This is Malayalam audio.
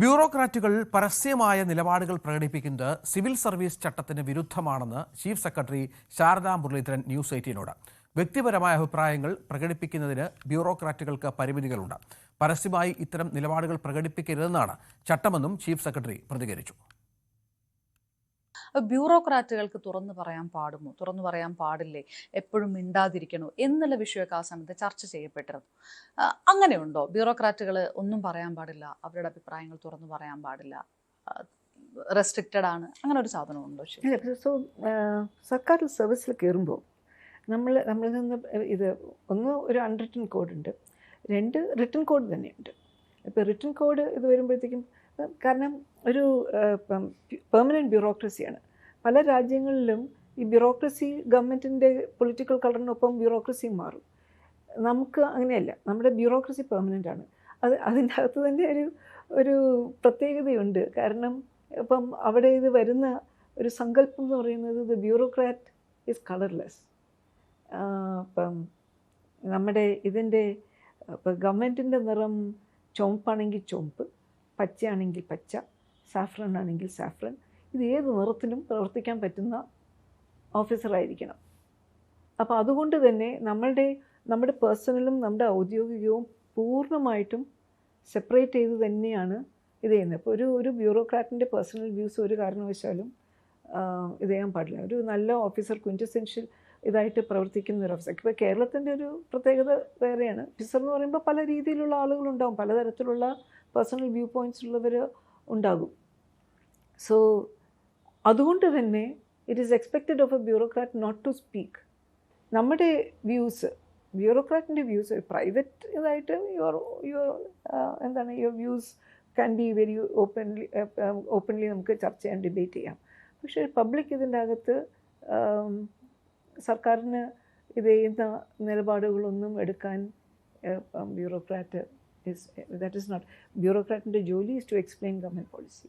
ബ്യൂറോക്രാറ്റുകൾ പരസ്യമായ നിലപാടുകൾ പ്രകടിപ്പിക്കുന്നത് സിവിൽ സർവീസ് ചട്ടത്തിന് വിരുദ്ധമാണെന്ന് chief secretary Sarada Muraleedharan news എയ്റ്റീനോട്. വ്യക്തിപരമായ അഭിപ്രായങ്ങൾ പ്രകടിപ്പിക്കുന്നതിന് ബ്യൂറോക്രാറ്റുകൾക്ക് പരിമിതികളുണ്ട്. പരസ്യമായി ഇത്തരം നിലപാടുകൾ പ്രകടിപ്പിക്കരുതെന്നാണ് ചട്ടമെന്നും ചീഫ് സെക്രട്ടറി പ്രതികരിച്ചു. ബ്യൂറോക്രാറ്റുകൾക്ക് തുറന്നു പറയാൻ പാടുമോ? തുറന്നു പറയാൻ പാടില്ലേ? എപ്പോഴും മിണ്ടാതിരിക്കണോ? എന്നുള്ള വിഷയമൊക്കെ ആ സമയത്ത് ചർച്ച ചെയ്യപ്പെട്ടിരുന്നു. അങ്ങനെയുണ്ടോ? ബ്യൂറോക്രാറ്റുകൾ ഒന്നും പറയാൻ പാടില്ല. അവരുടെ അഭിപ്രായങ്ങൾ തുറന്നു പറയാൻ പാടില്ല. റെസ്ട്രിക്റ്റഡ് ആണ്. അങ്ങനെ ഒരു സാധനമുണ്ടോ? സോ സർക്കാർ സർവീസിൽ കയറുമ്പോൾ നമ്മൾ നമ്മളിൽ നിന്ന് ഇത് ഒന്ന് ഒരു അൺറിട്ടൺ കോഡ് ഉണ്ട്. രണ്ട് റിട്ടൺ കോഡ് തന്നെയുണ്ട്. ഇപ്പോൾ റിട്ടൺ കോഡ് ഇത് വരുമ്പോഴത്തേക്കും കാരണം ഒരു പെർമനന്റ് ബ്യൂറോക്രസിയാണ് പല രാജ്യങ്ങളിലും ഈ ബ്യൂറോക്രസി ഗവൺമെന്റിന്റെ പൊളിറ്റിക്കൽ കളറിനൊപ്പം ബ്യൂറോക്രസി മാറും. നമുക്ക് അങ്ങനെയല്ല. നമ്മുടെ ബ്യൂറോക്രസി പെർമനന്റ് ആണ്. അത് അതിന്റെ അകത്ത് തന്നെ ഒരു ഒരു പ്രത്യേകതയുണ്ട്. കാരണം ഇപ്പം അവിടെ ഇത് വരുന്ന ഒരു സങ്കല്പം എന്ന് പറയുന്നത് ദ ബ്യൂറോക്രാറ്റ് ഈസ് കളർലെസ് ഇപ്പം നമ്മുടെ ഇതിന്റെ ഇപ്പം ഗവൺമെന്റിന്റെ നിറം ചുമപ്പാണെങ്കിൽ ചുവപ്പ് പച്ചയാണെങ്കിൽ പച്ച സാഫ്രൺ ആണെങ്കിൽ സാഫ്രൺ ഇത് ഏത് നിറത്തിലും പ്രവർത്തിക്കാൻ പറ്റുന്ന ഓഫീസറായിരിക്കണം അപ്പോൾ അതുകൊണ്ട് തന്നെ നമ്മളുടെ നമ്മുടെ പേഴ്സണലും നമ്മുടെ ഔദ്യോഗികവും പൂർണമായിട്ടും സെപ്പറേറ്റ് ചെയ്ത് തന്നെയാണ് ഇത് ചെയ്യുന്നത്. ഇപ്പോൾ ഒരു ഒരു ബ്യൂറോക്രാറ്റിന്റെ പേഴ്സണൽ വ്യൂസ് ഒരു കാരണവശാലും ഇത് ചെയ്യാൻ പാടില്ല. ഒരു നല്ല ഓഫീസർ ക്വിന്റസെൻഷ്യൽ ഇതായിട്ട് പ്രവർത്തിക്കുന്ന ഒരു ഓഫീസർ ഇപ്പോൾ കേരളത്തിന്റെ ഒരു പ്രത്യേകത വേറെയാണ്. ഓഫീസർ എന്ന് പറയുമ്പോൾ പല രീതിയിലുള്ള ആളുകളുണ്ടാവും. പലതരത്തിലുള്ള പേഴ്സണൽ വ്യൂ പോയിന്റ്സ് ഉള്ളവർ ഉണ്ടാകും. സോ അതുകൊണ്ട് തന്നെ it is expected of a bureaucrat not to speak നമ്മുടെ വ്യൂസ് ബ്യൂറോക്രാറ്റിന്റെ വ്യൂസ് പ്രൈവറ്റ് ഇതായിട്ട് യുവർ യുവർ എന്താണ് your views can be very openly openly നമുക്ക് ചർച്ച ചെയ്യാൻ ഡിബേറ്റ് ചെയ്യാം. പക്ഷേ പബ്ലിക് ഇതിന്റെ അകത്ത് ആം, സർക്കാരിന് ഇത് ചെയ്യുന്ന നിലപാടുകളൊന്നും എടുക്കാൻ bureaucrat is that is not ബ്യൂറോക്രാറ്റിന്റെ ജോലി is to explain government policy